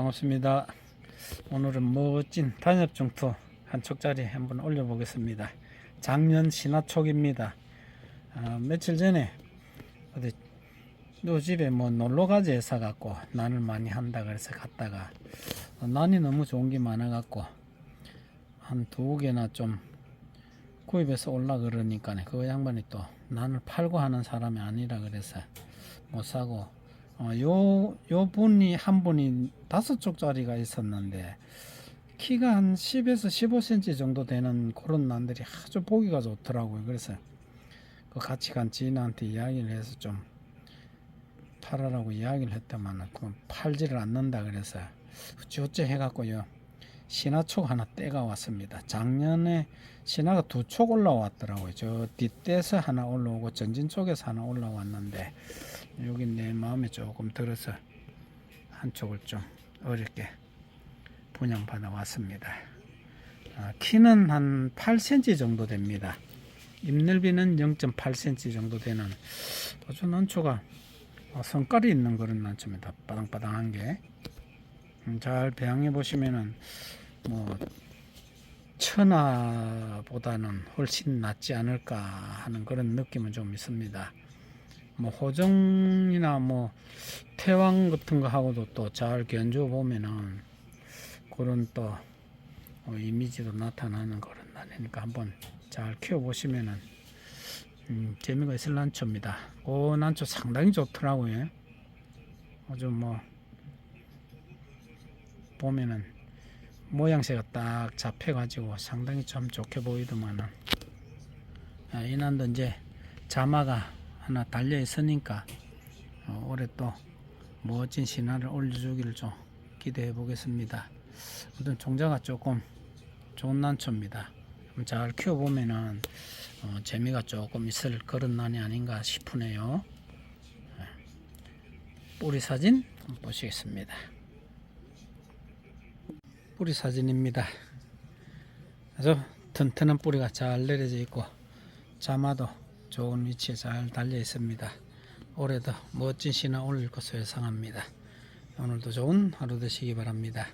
반갑습니다. 오늘은 멋진 단엽중투 한 촉짜리 한번 올려보겠습니다. 작년 신화촉입니다. 아, 며칠 전에 어디 요 집에 뭐 놀러 가지 해서 갖고 난을 많이 한다 그래서 갔다가 어, 난이 너무 좋은 게 많아 갖고 한 두 개나 좀 구입해서 올라 그러니까 그 양반이 또 난을 팔고 하는 사람이 아니라 그래서 못 사고 어, 요, 요 분이 한 분이 다섯 쪽짜리가 있었는데 키가 한 10에서 15cm 정도 되는 그런 난들이 아주 보기가 좋더라고요. 그래서 그 같이 간 지인한테 이야기를 해서 좀 팔아라고 이야기를 했더만 그 팔지를 않는다 그래서 어찌어찌 해갖고요. 신화촉 하나 떼가 왔습니다. 작년에 신화가 두 촉 올라왔더라고요. 저 뒷대에서 하나 올라오고 전진 쪽에서 하나 올라왔는데 여기 내 마음에 조금 들어서 한쪽을 좀 어렵게 분양받아 왔습니다. 아, 키는 한 8cm 정도 됩니다. 잎넓이는 0.8cm 정도 되는 아주 난초가 어, 성깔이 있는 그런 난초입니다. 바당바당한 게. 음, 잘 배양해 보시면은 뭐 천하보다는 훨씬 낫지 않을까 하는 그런 느낌은 좀 있습니다. 뭐 호정이나 뭐 태왕 같은 거 하고도 또 잘 견줘 보면은 그런 또 어, 이미지도 나타나는 그런 난이니까 한번 잘 키워 보시면은 음, 재미가 있을 난초입니다. 그 난초 상당히 좋더라고요. 아주 뭐 보면은 모양새가 딱 잡혀가지고 상당히 참 좋게 보이더만은 아, 이 난도 이제 자마가 하나 달려 있으니까 어, 올해 또 멋진 신화를 올려주기를 좀 기대해 보겠습니다. 어떤 종자가 조금 좋은 난초입니다. 잘 키워보면은 어, 재미가 조금 있을 그런 난이 아닌가 싶으네요. 네. 뿌리 사진 보시겠습니다. 뿌리 사진입니다. 아주 튼튼한 뿌리가 잘 내려져 있고 자마도 좋은 위치에 잘 달려 있습니다. 올해도 멋진 신화 올릴 것을 예상합니다. 오늘도 좋은 하루 되시기 바랍니다.